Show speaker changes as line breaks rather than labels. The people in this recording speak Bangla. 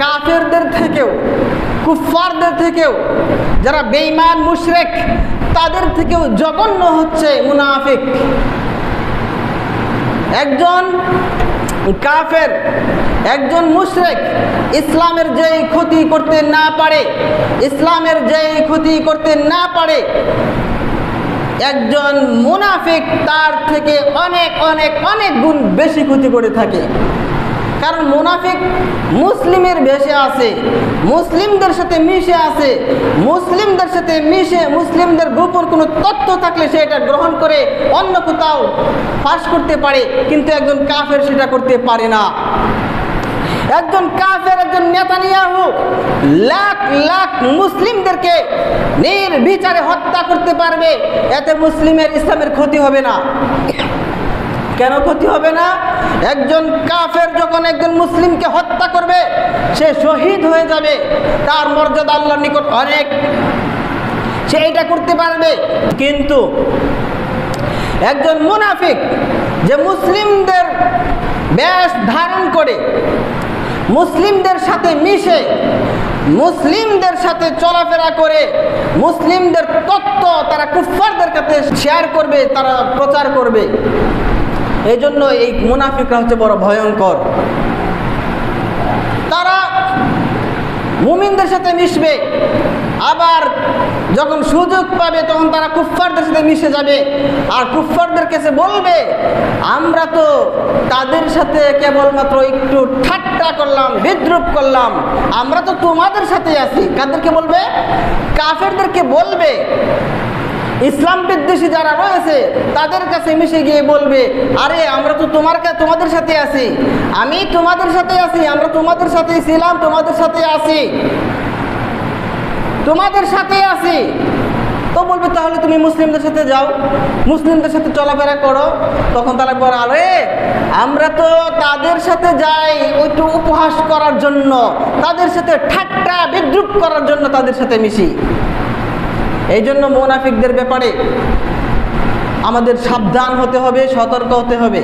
কাফেরদের থেকেও, কুফফারদের থেকেও, যারা বেঈমান, মুশরেক, তাদের থেকেও জঘন্য হচ্ছে মুনাফিক। একজন কাফের, একজন মুশরেক ইসলামের যেই ক্ষতি করতে না পারে, ইসলামের যেই ক্ষতি করতে না পারে, একজন মুনাফিক তার থেকে অনেক অনেক অনেক গুণ বেশি ক্ষতি করে থাকে। কারণ মুনাফিক মুসলিমের বেশে আছে, মুসলিমদের সাথে মিশে আছে, মুসলিমদের সাথে মিশে মুসলিমদের গোপন কোনো তথ্য থাকলে সে এটা গ্রহণ করে অন্য কোথাও ফাঁস করতে পারে, কিন্তু একজন কাফের সেটা করতে পারে না। একজন কাফের, একজন নেতানিয়াহু লাখ লাখ মুসলিমদেরকে নির্বিচারে হত্যা করতে পারবে, এতে মুসলিমের ইসলামের ক্ষতি হবে না। কেন ক্ষতি হবে না? একজন কাফের যখন একজন মুসলিমকে হত্যা করবে, সে শহীদ হয়ে যাবে। তার মর্যাদা আল্লাহর নিকট অনেক। সে এটা করতে পারবে। কিন্তু একজন মুনাফিক যে মুসলিমদের ব্যাস ধারণ করে, মুসলিমদের সাথে মিশে, মুসলিমদের সাথে চলাফেরা করে, মুসলিমদের তত্ত্ব তারা কুফারদের কাছে শেয়ার করবে, তারা প্রচার করবে। এই জন্য এই মুনাফিকরা হচ্ছে বড় ভয়ঙ্কর। তারা মুমিনদের সাথে মিশবে, আবার যখন সুযোগ পাবে তখন তারা কুফফারদের সাথে মিশে যাবে, আর কুফফারদের কাছে বলবে, আমরা তো তাদের সাথে কেবলমাত্র একটু ঠাট্টা করলাম, বিদ্রুপ করলাম, আমরা তো তোমাদের সাথে আছি। কাদেরকে বলবে? কাফেরদেরকে বলবে ইসলাম বিদ্বেষী যারা রয়েছে, তাদের কাছে মিশে গিয়ে বলবে, আরে, আমরা তো তোমার তোমাদের সাথে আছি। আমি তোমাদের সাথে আছি, আমরা তোমাদের সাথে ছিলাম, তোমাদের সাথে আছি। তোমাদের সাথে আছি। তো বলবে, তাহলে তুমি মুসলিমদের সাথে যাও। মুসলিমদের সাথে চলাফেরা করো। তখন তারা বলে, আরে, আমরা তো তাদের সাথে যাই ওইটু উপহাস করার জন্য, তাদের সাথে ঠাট্টা, বিদ্রুপ করার জন্য তাদের সাথে মিশি। এই জন্য মোনাফিকদের ব্যাপারে আমাদের সাবধান হতে হবে সতর্ক হতে হবে।